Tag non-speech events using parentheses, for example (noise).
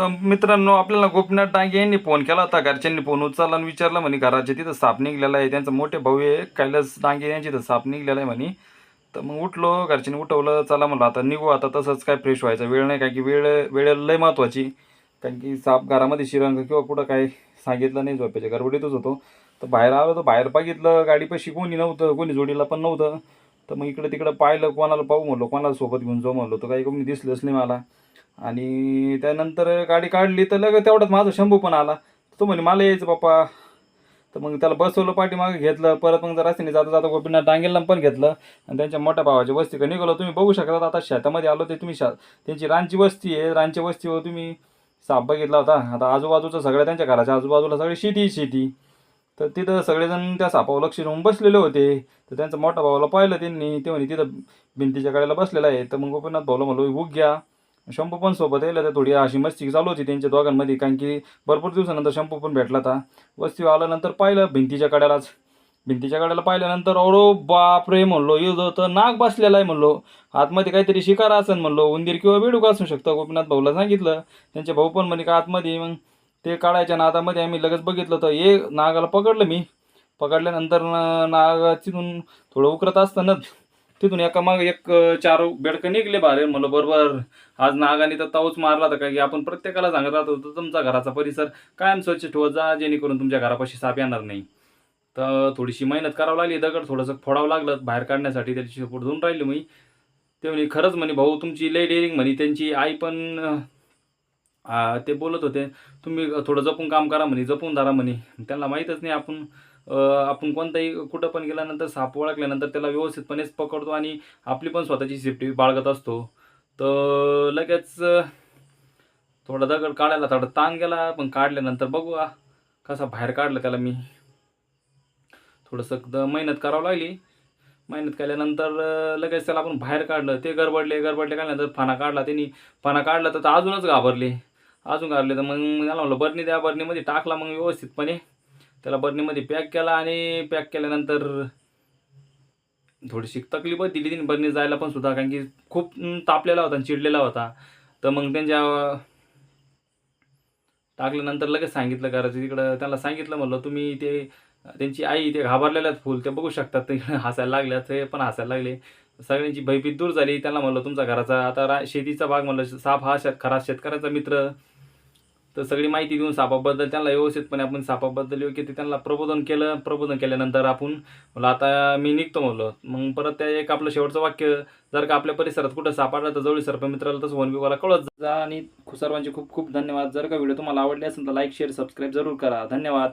तर मित्रांनो आपल्याला गोपीनाथ डांगे यांनी फोन केला होता. घरच्यांनी फोन उचलला आणि विचारलं म्हणे घराच्या तिथं साप निघलेला आहे. त्यांचं मोठे भाऊ आहे. कैलास डांगे यांची तिथं साप निघलेला आहे म्हणे. तर मग उठलो घरच्यांनी उठवलं. चला म्हणलं आता निघू. आता तसंच काय फ्रेश व्हायचा. वेळ नाही काय की वेळ वेळेला लय महत्त्वाची कारण की साप घरामध्ये शिरंग किंवा कुठं काय सांगितलं नाही झोपेच्या गडबडीतच होतो. तर बाहेर आलो तर बाहेर बघितलं. गाडीपाशी कोणी नव्हतं. कोणी जोडीला पण नव्हतं. तर मग इकडं तिकडं पाहिलं. कोणाला पाहू म्हणलो. कोणाला सोबत घेऊन जाऊ म्हणलो. तर काही कोणी दिसलंच नाही मला. आणि त्यानंतर गाडी काढली तर लगेच तेवढाच माझा शंभू पण आला. तो म्हणे मला यायचं पप्पा तर मग त्याला बसवलं पाठीमागे घेतलं. परत मग जर रस्त्याने जाता जाता गोपीनाथ डांगेला पण घेतलं. आणि त्यांच्या मोठ्या भावाच्या वस्तीकडे निघालो. तुम्ही बघू शकता आता शेतामध्ये आलो ते तुम्ही शा त्यांची रानची वस्ती आहे. रानच्या वस्तीवर तुम्ही साप बघितला होता. आता आजूबाजूचं सगळ्या त्यांच्या घराच्या आजूबाजूला सगळी शेती शेती. तर तिथं सगळेजण त्या सापावर लक्ष ठेवून बसलेले होते. तर त्यांचं मोठ्या भावाला पाहिलं त्यांनी. ते म्हणे तिथं भिंतीच्या कडेला बसलेला आहे. तर मग गोपीनाथ भाऊला म्हणलो उग घ्या. शंपू पण सोबत यायला तर थोडी अशी मस्ती चालू होती त्यांच्या दोघांमध्ये कारण की भरपूर दिवसानंतर शंपू पण भेटला होता. वस्ती आल्यानंतर पाहिलं भिंतीच्या कड्यालाच. भिंतीच्या कड्याला पाहिल्यानंतर अरो बाप रे म्हणलो युद्ध तर नाग बसलेला आहे म्हणलो. आतमध्ये काहीतरी शिकार असेल म्हणलो उंदीर किंवा बेडूक असू शकतं गोपीनाथ भाऊला सांगितलं. त्यांचे भाऊ पण म्हणे का आतमध्ये मग ते काढायच्या नादामध्ये आम्ही लगेच बघितलं तर हे नागाला पकडलं मी. पकडल्यानंतर नागा नाग तिथून थोडं उकरत असतानाच तिथून एका मग एक चार बेडकं निघले बाहेर. म्हणलं बरोबर आज नागाने तर ताऊच मारला होता काय की आपण प्रत्येकाला सांगत राहतो तर तुमचा घराचा परिसर कायम स्वच्छ ठेवत जा जेणेकरून तुमच्या घरापाशी साप येणार नाही. तर थोडीशी मेहनत करावं लागली दगड थोडंसं फोडावं लागलं बाहेर काढण्यासाठी त्याची सपोर्ट धुवून राहिली मी. ते म्हणे खरंच म्हणे भाऊ तुमची लय डेअरिंग म्हणे त्यांची आई पण ते बोलत होते तुम्ही थोडं जपून काम करा म्हणे जपून धरा म्हणे. त्यांना माहीतच नाही आपण आपण कोणताही कुठं पण गेल्यानंतर साप ओळखल्यानंतर त्याला व्यवस्थितपणेच पकडतो आणि आपली पण स्वतःची सेफ्टी बाळगत असतो. तर लगेच थोडा दगड काढायला थोडा ताण गेला पण काढल्यानंतर बघू कसा बाहेर काढलं त्याला मी. थोडंसं द- मेहनत करावं लागली. मेहनत केल्यानंतर लगेच त्याला आपण बाहेर काढलं. ते गरबडले गरबडले काढल्यानंतर फाना काढला त्यांनी. फाना काढला तर अजूनच घाबरले. अजून घाबरले तर मग त्याला म्हणलं बरणी द्या बरणीमध्ये टाकला मग व्यवस्थितपणे. त्याला बरणीमध्ये पॅक केला आणि पॅक केल्यानंतर थोडीशी तकलीफच दिली तिने. बरणी जायला पण सुद्धा कारण की खूप तापलेला होता आणि चिडलेला होता. तर मग त्यांच्या टाकल्यानंतर लगेच सांगितलं करायचं तिकडं त्यांना सांगितलं म्हणलं तुम्ही ते त्यांची आई ते घाबरलेल्यात फुल ते बघू शकतात ते (laughs) हसायला लागल्या ते पण हसायला लागले. सगळ्यांची भयभीत दूर झाली. त्यांना म्हणलं तुमचा घराचा आता रा शेतीचा भाग म्हणलं साप हा शेत खरा शेतकऱ्याचा मित्र तर सगळी माहिती देऊन सापाबद्दल त्यांना व्यवस्थितपणे आपण सापाबद्दल योग्य ते त्यांना प्रबोधन केलं. प्रबोधन केल्यानंतर आपण म्हणलं आता मी निघतो म्हणलं. मग परत त्या एक आपलं शेवटचं वाक्य जर का आपल्या परिसरात कुठं सापडलं तर जवळ सर्पमित्राला तसं वन विभागाला कळत जा. आणि सर्वांचे खूप खूप धन्यवाद. जर का व्हिडिओ तुम्हाला आवडले असेल तर लाईक शेअर सबस्क्राईब जरूर करा. धन्यवाद.